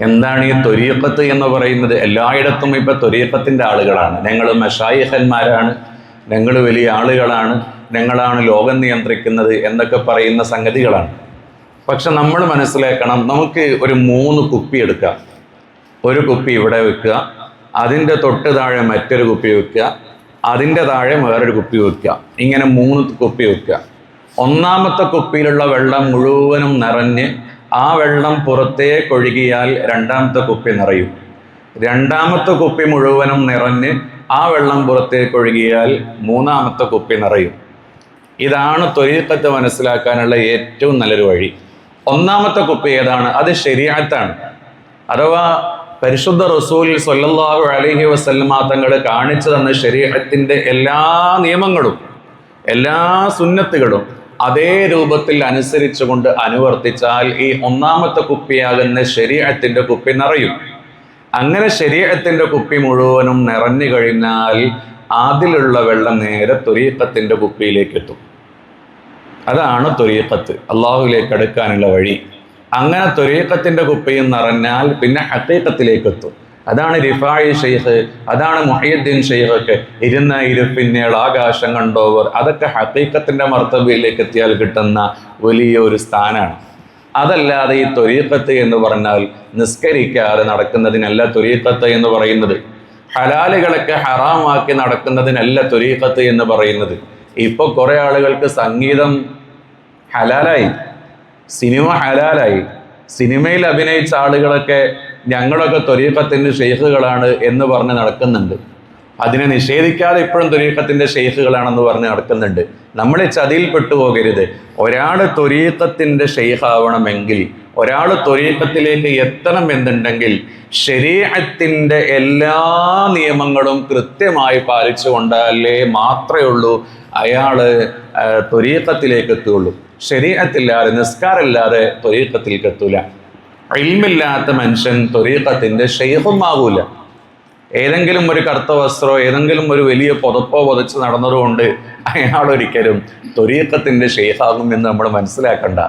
എന്താണ് ഈ ത്വരീക്കത്ത് എന്ന് പറയുന്നത്? എല്ലായിടത്തും ഇപ്പൊ ത്വരീക്കത്തിന്റെ ആളുകളാണ്. ഞങ്ങൾ മഷായിഹന്മാരാണ് ഞങ്ങൾ വലിയ ആളുകളാണ്. ഞങ്ങളാണ് ലോകം നിയന്ത്രിക്കുന്നത് എന്നൊക്കെ പറയുന്ന സംഗതികളാണ്. പക്ഷെ നമ്മൾ മനസ്സിലാക്കണം നമുക്ക് ഒരു മൂന്ന് കുപ്പി എടുക്കാം ഒരു കുപ്പി ഇവിടെ വെക്കുക. അതിന്റെ തൊട്ട് താഴെ മറ്റൊരു കുപ്പി വെക്കുക. അതിന്റെ താഴെ വേറൊരു കുപ്പി വെക്കുക. ഇങ്ങനെ മൂന്ന് കുപ്പി വെക്കുക. ഒന്നാമത്തെ കുപ്പിയിലുള്ള വെള്ളം മുഴുവനും നിറഞ്ഞ് ആ വെള്ളം പുറത്തേക്ക് ഒഴുകിയാൽ രണ്ടാമത്തെ കുപ്പി നിറയും. രണ്ടാമത്തെ കുപ്പി മുഴുവനും നിറഞ്ഞ് ആ വെള്ളം പുറത്തേക്ക് ഒഴുകിയാൽ മൂന്നാമത്തെ കുപ്പി നിറയും. ഇതാണ് ത്വരീക്കത്ത് മനസ്സിലാക്കാനുള്ള ഏറ്റവും നല്ലൊരു വഴി. ഒന്നാമത്തെ കുപ്പി ഏതാണ്? അത് ശരിയാത്താണ് അഥവാ പരിശുദ്ധ റസൂൽ സൊല്ലാഹു അലഹി വസല്ലമ തങ്ങൾ കാണിച്ചു തന്ന ശരീരത്തിന്റെ എല്ലാ നിയമങ്ങളും എല്ലാ സുന്നത്തുകളും അതേ രൂപത്തിൽ അനുസരിച്ചുകൊണ്ട് അനുവർത്തിച്ചാൽ ഈ ഒന്നാമത്തെ കുപ്പിയാകുന്ന ശരീരത്തിന്റെ കുപ്പി നിറയും. അങ്ങനെ ശരീരത്തിന്റെ കുപ്പി മുഴുവനും നിറഞ്ഞു കഴിഞ്ഞാൽ അതിലുള്ള വെള്ളം നേരെ ത്വരീക്കത്തിന്റെ കുപ്പിയിലേക്ക് എത്തും അതാണ് തൊരീക്കത്ത് അള്ളാഹുവിലേക്ക് അടുക്കാനുള്ള വഴി. അങ്ങനെ ത്വരീക്കത്തിന്റെ കുപ്പിയും നിറഞ്ഞാൽ പിന്നെ ഹക്കീക്കത്തിലേക്ക് എത്തും അതാണ് റിഫായി ഷെയ്ഖ് അതാണ് മുഹീദ്ദീൻ ഷെയ്ഖൊക്കെ. ഇരുന്ന ഇരുപ്പിന്നേൾ ആകാശം കണ്ടോവർ അതൊക്കെ ഹഖീഖത്തിന്റെ മർത്തബയിലേക്ക് എത്തിയാൽ കിട്ടുന്ന വലിയൊരു സ്ഥാനമാണ്. അതല്ലാതെ ഈ ത്വരീക്കത്ത് എന്ന് പറഞ്ഞാൽ നിസ്കരിക്കാതെ നടക്കുന്നതിനല്ല ത്വരീക്കത്ത് എന്ന് പറയുന്നത്. ഹലാലുകളൊക്കെ ഹറാമാക്കി നടക്കുന്നതിനല്ല ത്വരീക്കത്ത് എന്ന് പറയുന്നത്. ഇപ്പൊ കുറേ ആളുകൾക്ക് സംഗീതം ഹലാലായി സിനിമ ഹലാലായി സിനിമയിൽ അഭിനയിച്ച ആളുകളൊക്കെ ഞങ്ങളൊക്കെ ത്വരീക്കത്തിന്റെ ഷെയ്ഖുകളാണ് എന്ന് പറഞ്ഞ് നടക്കുന്നുണ്ട്. അതിനെ നിഷേധിക്കാതെ ഇപ്പോഴും ത്വരീക്കത്തിന്റെ ഷെയ്ഖുകളാണെന്ന് പറഞ്ഞ് നടക്കുന്നുണ്ട്. നമ്മൾ ഈ ചതിയിൽ പെട്ടുപോകരുത് ഒരാൾ ത്വരീക്കത്തിന്റെ ഷെയ്ഖാവണമെങ്കിൽ ഒരാൾ ത്വരീക്കത്തിലേക്ക് എത്തണം എന്നുണ്ടെങ്കിൽ ശരീരത്തിന്റെ എല്ലാ നിയമങ്ങളും കൃത്യമായി പാലിച്ചു കൊണ്ടാലേ മാത്രമേ ഉള്ളൂ അയാൾ ത്വരീക്കത്തിലേക്ക് എത്തുകയുള്ളൂ. ശരീരത്തില്ലാതെ നിസ്കാരമില്ലാതെ തൊരീക്കത്തിലേക്ക് എത്തൂല. ഇൽമില്ലാത്ത മനുഷ്യൻ തൊരീക്കത്തിന്റെ ഷെയ്ഖും ആകൂല ഏതെങ്കിലും ഒരു കറുത്ത വസ്ത്രമോ ഏതെങ്കിലും ഒരു വലിയ പുതപ്പോ പുതച്ച് നടന്നതുകൊണ്ട് ഒരിക്കലും ഷെയ്ഹാകും ഷെയ്ഖാകും എന്ന് നമ്മൾ മനസ്സിലാക്കണ്ട.